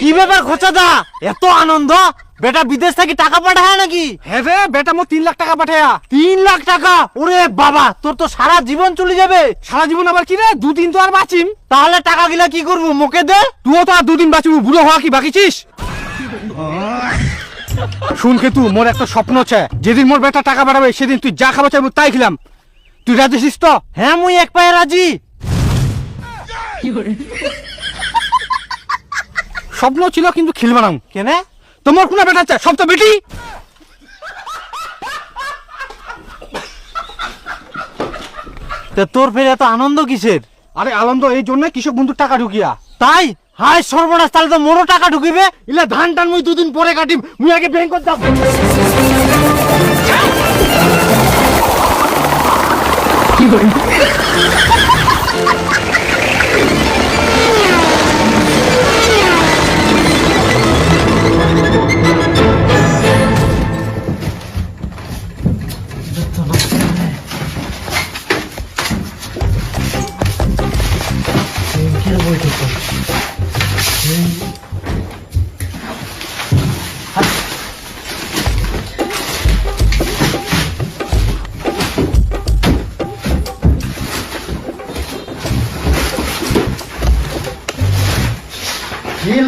কি ব্যাপার খোঁচাদা? এত আনন্দ? বেটা বিদেশ থেকে টাকা পাঠায় নাকি? হ্যাঁ রে বেটা মো তিন লাখ টাকা পাঠায়া। তিন লাখ টাকা? ওরে বাবা তোর তো সারা জীবন চলে যাবে। সারা জীবন আবার কি রে? দুদিন তো আর বাঁচিম। তাহলে টাকা গিলা কি করব মোকে দে। তুইও তো আর দুদিন বাঁচিব বুড়ো হওয়া কি বাকিছিস শুন কে তুই মোর একটা স্বপ্ন আছে। যেদিন মোর বেটা টাকা পাঠাবে সেদিন তুই যা খাবার চাইব তাই খেলাম। তুই রাজি তো? হ্যাঁ মুই এক পায়ে রাজি। স্বপ্ন ছিল কিন্তু খেলবা না। কেনে? তোমার কোন বেটা আছে? সব তো বেটি। তা তোর ফের এত আনন্দ কিসের? আরে আনন্দ এই জন্য কৃষক বন্ধুর টাকা ঢুকিয়া। তাই? হাই সর্বনাশ তাহলে তো মোরও টাকা ঢুকিবে? ইলে ধান টান মুই দুদিন পরে কাটিম মুই আগে ব্যাংক যাব। হিল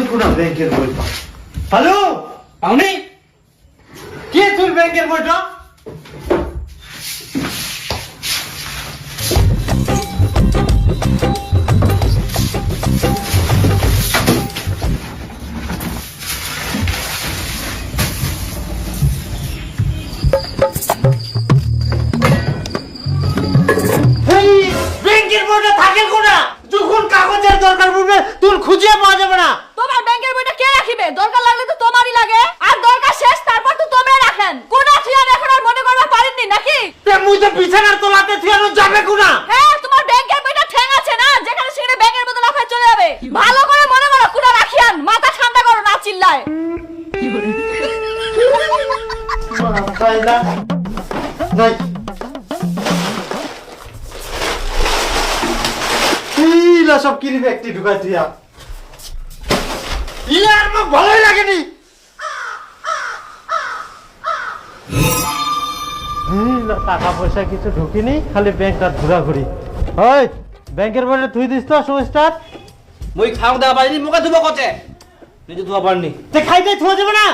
কোনা ব্যাংকের বইটা হ্যালো পাওনি কে তুই ব্যাংকের বইটা তুই খুঁজিয়ে পাওয়া যাবে না। তোমার ব্যাংকের বইটা কে রাখিবে? দরকার লাগলে তো তোমারই লাগে। আর দরকার শেষ তারপর তো তোমরা রাখেন। কোন থিয়ান এখন আর মনে করবা পারেননি নাকি? তে মুই তো বিছানার তলাতে থিয়ানো যাবে কোনা? হ্যাঁ তোমার ব্যাংকের বইটা ঠ্যাং আছে না? যেখানে সেখানে ব্যাংকের মতো লাফায় চলে যাবে। ভালো করে মনে করো কোন রাখিয়ান। মাথা ঠান্ডা করো না চিল্লায়। কায়দা নাই। সব কিনি ব্যক্তি ঢুকাই দিয়া। ইলা আর মোক ভালোই লাগেনি। টাকা পয়সা কিছু ঢুকিনি খালি ব্যাংকটা ঘোরাঘুরি। ওই ব্যাংকের বাড়ি তুই দিস তো সুস্টার মই খাওঁ দা পাৰি মোকে ধুব কতে নিজে ধুব পারনি তে খাইতে থুয়া যাবে না?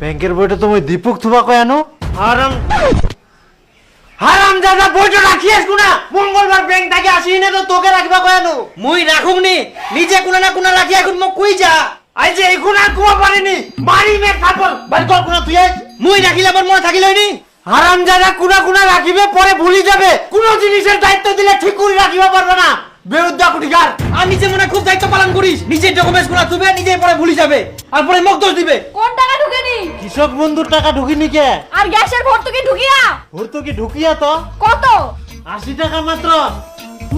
ব্যাংকের বইটা তুমি দীপক থুবা কয় আনো। হারাম দাদা বইটা রাখিয়াস কুনা মঙ্গলবার ব্যাংক থেকে আসি না তো তোকে রাখবা কেন? মুই নিজে কোনে না কোনে রাখি এখন মোক কই যা। আই যে এখন আর কুয়া পারিনি মারি মে থাকল বাড়ি কর কুনা তুই মুই মই রাখিলে আবার মনে থাকিল নি হারাম দাদা কুনা কুনা রাখিবে পরে ভুলি যাবে। কোনো জিনিসের দায়িত্ব দিলে ঠিক করে রাখিবা পারবে না। বেউদ্দা কুটিকার আর নিজে মনে খুব দায়িত্ব পালন করিস। নিজে ডকুমেন্টসগুলা তুবে নিজে পরে ভুলি যাবে। আর পরে মোক দোষ দিবে। কোন টাকা ঢুকেনি? কৃষক বন্ধুর টাকা ঢুকিনি কে? আর গ্যাসের ভর্তুকি ঢুকিয়া? ওর তো কি ঢুকিয়া তো? কত? আশি টাকা মাত্র।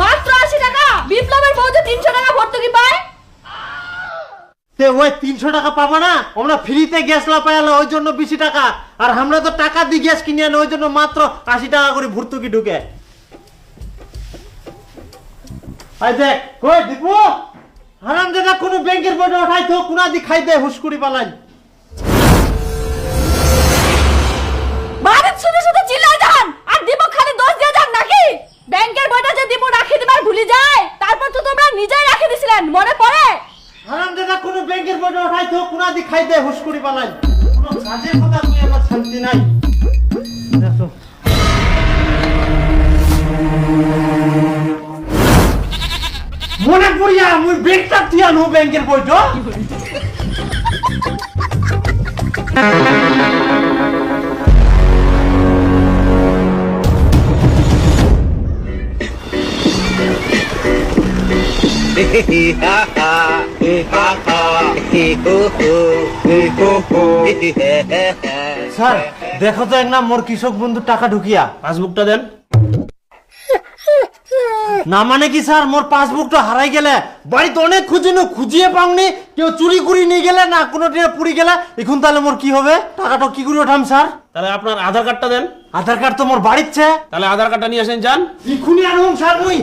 মাত্র আশি টাকা? বিপ্লবের বউ যে তিনশো টাকা ভর্তুকি পায়? তে ওই তিনশো টাকা পাবা না? আমরা ফ্রিতে গ্যাস লা পাইলো ওই জন্য বেশি টাকা। আর আমরা তো টাকা দিয়ে গ্যাস কিনে আনি ওই জন্য মাত্র আশি টাকা করে ভর্তুকি ঢুকে। আই দেখ কই দীপু হারাম দাদা কোনো ব্যাংকের বইটা উঠাই তো কোনা দি খাই দে হুসকুড়ি পালাই। বাড়ির শুধু শুধু চিল্লাই যান আর দীপক খালি দোষ দিয়ে যান নাকি? ব্যাংকের বইটা যে দীপক রাখি দিবার ভুলি যায় তারপর তো তোমরা নিজেই রাখি দিছিলেন মনে পড়ে? হারাম দাদা কোনো ব্যাংকের বইটা উঠাই তো কোনা দি খাই দে হুসকুড়ি পালাই। কোনো কাজের কথা তুই আমার শান্তি নাই। আনু ব্যাংকের বইটা স্যার দেখো তো এক না মোর কৃষক বন্ধু টাকা ঢুকিয়া। পাসবুকটা দেন। না মানে কি স্যার? মোর পাসবুকটা হারাই গেলে। বাড়িতে অনেক খুঁজিনু খুঁজিয়ে পাওনি। কেউ চুরি করি নিয়ে গেলে না কোনো টিয়া পুড়ি গেলে এখন তাহলে মোর কি হবে? টাকাটা কি করে ওঠাম স্যার? তাহলে আপনার আধার কার্ডটা দেন। আধার কার্ড তো মোর বাড়িচ্ছে। তাহলে আধার কার্ডটা নিয়ে আসেন যান। এখুনি আনব স্যার মুই।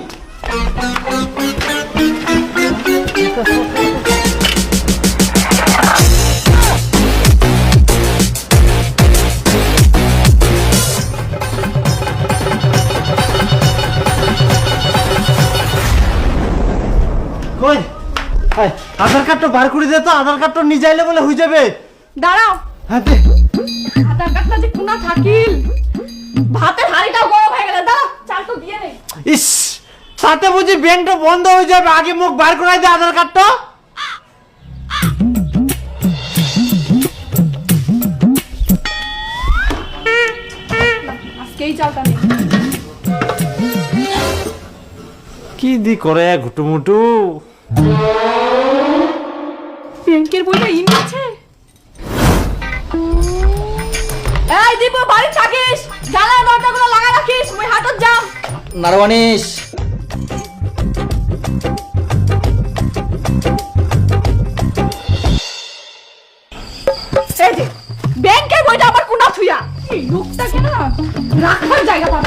আধার কার্ডটা বার করে দে তো আধার কার্ডটা নিয়ে যাইলে বলে হয়ে যাবে। দাঁড়াও। হ্যাঁ দে। আধার কার্ডটা যে কোনা থাকিল? ভাতের হাড়িটাও গরম হয়ে গেলে দাঁড়াও চাল তো দিয়ে নেই ইস বুঝি ব্যাংকটা বন্ধ হয়ে যাবে আগে মুখ বার করাই দে আধার কার্ডটা। আজকেই চালটা নেই কি দি করে ঘুটুমুটু? ব্যাংকের বইটা ইন আছে? এই দীপু বাড়ি থাকিস। জানা দরজাগুলো লাগা রাখিস মুই হাটত যাম নারওয়ানিস। এই যে ব্যাংকের বইটা আমার কোনা থুইয়া এই লোকটাকে না রাখার জায়গা পাবে